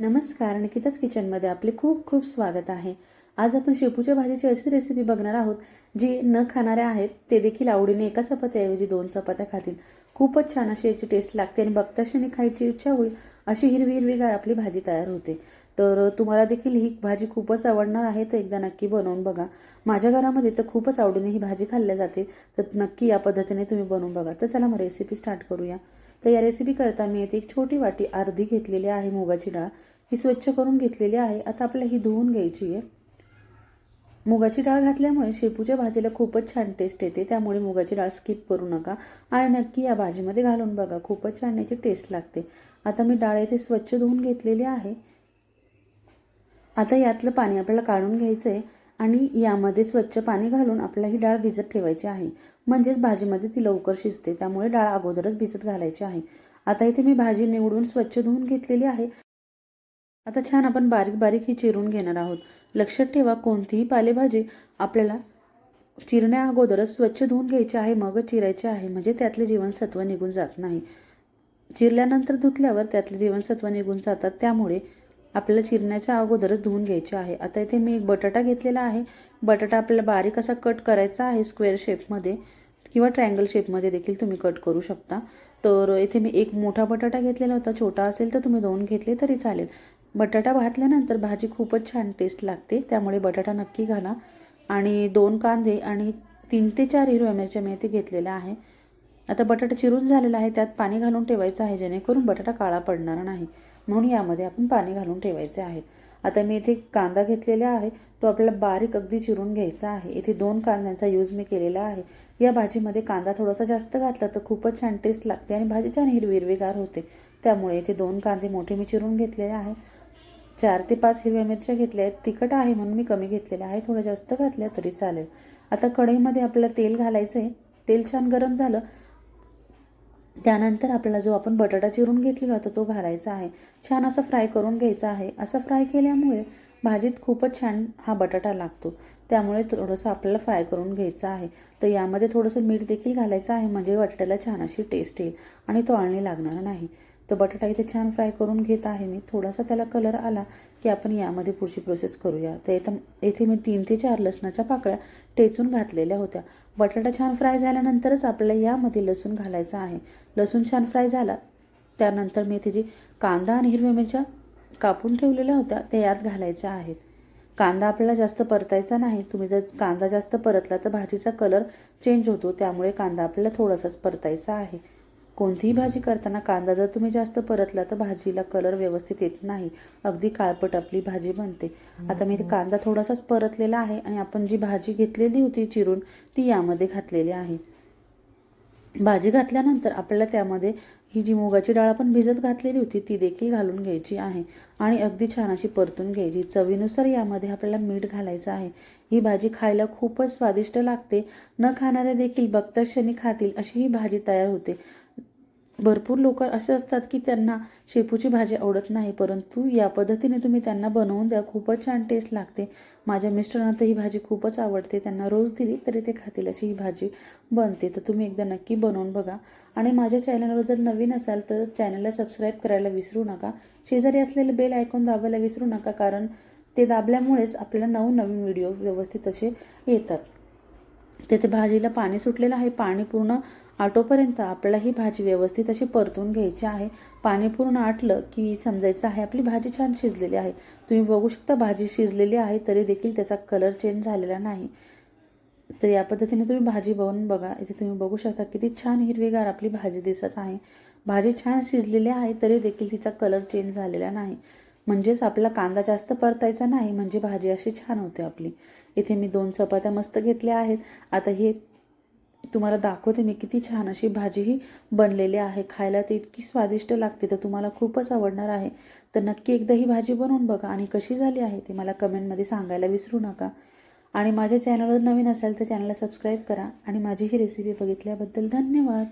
नमस्कार निकिताच किचनमध्ये आपले खूप खूप स्वागत आहे. आज आपण शेपूच्या भाजीची अशी रेसिपी बघणार आहोत जी न खाणाऱ्या आहेत ते देखील आवडीने एका चपात्याऐवजी दोन चपात्या खातील. खूपच छान अशी याची टेस्ट लागते आणि बघताशाने खायची इच्छा होईल अशी हिरवी हिरवीगार आपली भाजी तयार होते. तर तुम्हाला देखील ही भाजी खूपच आवडणार आहे तर एकदा नक्की बनवून बघा. माझ्या घरामध्ये तर खूपच आवडीने ही भाजी खाल्ल्या जाते. तर नक्की या पद्धतीने तुम्ही बनवून बघा. तर चला मग रेसिपी स्टार्ट करूया. तर या रेसिपी करता मी येथे एक छोटी वाटी अर्धी घेतलेली आहे मुगाची डाळ. ही स्वच्छ करून घेतलेली आहे. आता आपल्याला ही धुवून घ्यायची आहे. मुगाची डाळ घातल्यामुळे शेपूच्या भाजीला खूपच छान टेस्ट येते. त्यामुळे मुगाची डाळ स्किप करू नका. आणि नक्की या भाजीमध्ये घालून बघा. खूपच छान याची टेस्ट लागते. आता मी डाळ येथे स्वच्छ धुवून घेतलेली आहे. आता यातलं पाणी आपल्याला काढून घ्यायचं आहे आणि यामध्ये स्वच्छ पाणी घालून आपल्याला ही डाळ भिजत ठेवायची आहे. म्हणजेच भाजीमध्ये ती लवकर शिजते त्यामुळे डाळ अगोदरच भिजत घालायची आहे. आता इथे मी भाजी निवडून स्वच्छ धुवून घेतलेली आहे. आता छान आपण बारीक बारीक ही चिरून घेणार आहोत. लक्षात ठेवा कोणतीही पालेभाजी आपल्याला चिरण्या अगोदरच स्वच्छ धुवून घ्यायची आहे मगच चिरायची आहे. म्हणजे त्यातले जीवनसत्व निघून जात नाही. चिरल्यानंतर धुतल्यावर त्यातले जीवनसत्व निघून जातात. त्यामुळे आपल्याला चिरण्याच्या अगोदरच धुवून घ्यायचे आहे. आता इथे मी एक बटाटा घेतलेला आहे. बटाटा आपल्याला बारीक असा कट करायचा आहे स्क्वेअर शेपमध्ये किंवा ट्रायंगल शेपमध्ये देखील तुम्ही कट करू शकता. तर इथे मी एक मोठा बटाटा घेतलेला होता. छोटा असेल तर तुम्ही दोन घेतले तरी चालेल. बटाटा भातल्यानंतर भाजी खूपच छान टेस्ट लागते. त्यामुळे बटाटा नक्की घाला. आणि दोन कांदे आणि तीन ते चार हिरव्या मिरच्या मी इथे घेतलेल्या आहे. आता बटाटा चिरून झालेला आहे. त्यात पाणी घालून ठेवायचं आहे. जेणेकरून बटाटा काळा पडणार नाही. म्हणून यामध्ये आपण पाणी घालून ठेवायचे आहे. आता मी इथे कांदा घेतलेला आहे. तो आपल्याला बारीक अगदी चिरून घ्यायचा आहे. इथे दोन कांद्यांचा यूज मी केलेला आहे. या भाजीमध्ये कांदा थोडासा जास्त घातला तर खूपच छान टेस्ट लागते आणि भाजी छान हिरवी हिरवीगार होते. त्यामुळे इथे दोन कांदे मोठे मी चिरून घेतलेले आहे. चार ते पाच हिरव्या मिरच्या घेतल्या आहेत. तिखट आहे म्हणून मी कमी घेतलेल्या आहे. थोडं जास्त घातल्या तरी चालेल. आता कढईमध्ये आपल्याला तेल घालायचं आहे तेल छान गरम झालं. त्यानंतर आपल्याला जो आपण बटाटा चिरून घेतलेला होता तो घालायचा आहे. छान असा फ्राय करून घ्यायचा आहे. असं फ्राय केल्यामुळे भाजीत खूपच छान हा बटाटा लागतो. त्यामुळे थोडंसं आपल्याला फ्राय करून घ्यायचं आहे. तर यामध्ये थोडंसं मीठ देखील घालायचं आहे म्हणजे बटाट्याला छान अशी टेस्ट येईल आणि तो आळणी लागणार नाही. तर बटाटा इथे छान फ्राय करून घेत आहे मी. थोडासा त्याला कलर आला की आपण यामध्ये पुढची प्रोसेस करूया. तर इथं येथे मी तीन ते चार लसणाच्या पाकळ्या टेचून घातलेल्या होत्या. बटाटा छान फ्राय झाल्यानंतरच आपल्याला यामध्ये लसूण घालायचं आहे. लसूण छान फ्राय झाला. त्यानंतर मी इथे जी कांदा आणि हिरव्या मिरच्या कापून ठेवलेल्या होत्या. त्या यात घालायच्या आहेत. कांदा आपल्याला जास्त परतायचा नाही. तुम्ही जर कांदा जास्त परतला तर भाजीचा कलर चेंज होतो. त्यामुळे कांदा आपल्याला थोडासाच परतायचा आहे. कोणतीही भाजी करताना कांदा जर तुम्ही जास्त परतला तर भाजीला कलर व्यवस्थित येत नाही. अगदी काळपट आपली भाजी बनते. आता मी कांदा थोडासाच परतलेला आहे आणि आपण जी भाजी घेतलेली होती चिरून ती यामध्ये घातलेली आहे. भाजी घातल्यानंतर आपल्याला त्यामध्ये ही जी मुगाची डाळ आपण भिजत घातलेली होती ती देखील घालून घ्यायची आहे. आणि अगदी छान अशी परतून घ्यायची. चवीनुसार यामध्ये आपल्याला मीठ घालायचं आहे. ही भाजी खायला खूपच स्वादिष्ट लागते. न खाणारे देखील बघता क्षणी खातील अशी ही भाजी तयार होते. भरपूर लोक असे असतात की त्यांना शेपूची भाजी आवडत नाही परंतु या पद्धतीने तुम्ही त्यांना बनवून द्या. खूपच छान टेस्ट लागते. माझ्या मिस्टरांना तर ही भाजी खूपच आवडते. त्यांना रोज दिली तरी ते खातील अशी ही भाजी बनते. तर तुम्ही एकदा नक्की बनवून बघा. आणि माझ्या चॅनलवर जर नवीन असाल तर चॅनलला सबस्क्राईब करायला विसरू नका. शेजारी असलेले बेल ऐकून दाबायला विसरू नका कारण ते दाबल्यामुळेच आपल्याला नवनवीन व्हिडिओ व्यवस्थित असे येतात. तेथे भाजीला पाणी सुटलेलं आहे. पाणी पूर्ण आटोपर्यंत आपल्याला ही भाजी व्यवस्थित अशी परतून घ्यायची आहे. पाणी पूर्ण आटलं की समजायचं आहे आपली भाजी छान शिजलेली आहे. तुम्ही बघू शकता भाजी शिजलेली आहे तरी देखील त्याचा कलर चेंज झालेला नाही. तर या पद्धतीने तुम्ही भाजी बनवून बघा. इथे तुम्ही बघू शकता किती छान हिरवीगार आपली भाजी दिसत आहे. भाजी छान शिजलेली आहे तरी देखील तिचा कलर चेंज झालेला नाही. म्हणजेच आपला कांदा जास्त परतायचा नाही म्हणजे भाजी अशी छान होते आपली. इथे मी दोन चपात्या मस्त घेतल्या आहेत. आता हे तुम्हाला दाखवते मी किती छान अशी भाजीही बनलेली आहे. खायला ती इतकी स्वादिष्ट लागते तर तुम्हाला खूपच आवडणार आहे. तर नक्की एकदा ही भाजी बनवून बघा आणि कशी झाली आहे ती मला कमेंटमध्ये सांगायला विसरू नका. आणि माझ्या चॅनलवर नवीन असाल तर चॅनलला सबस्क्राईब करा आणि माझी ही रेसिपी बघितल्याबद्दल धन्यवाद.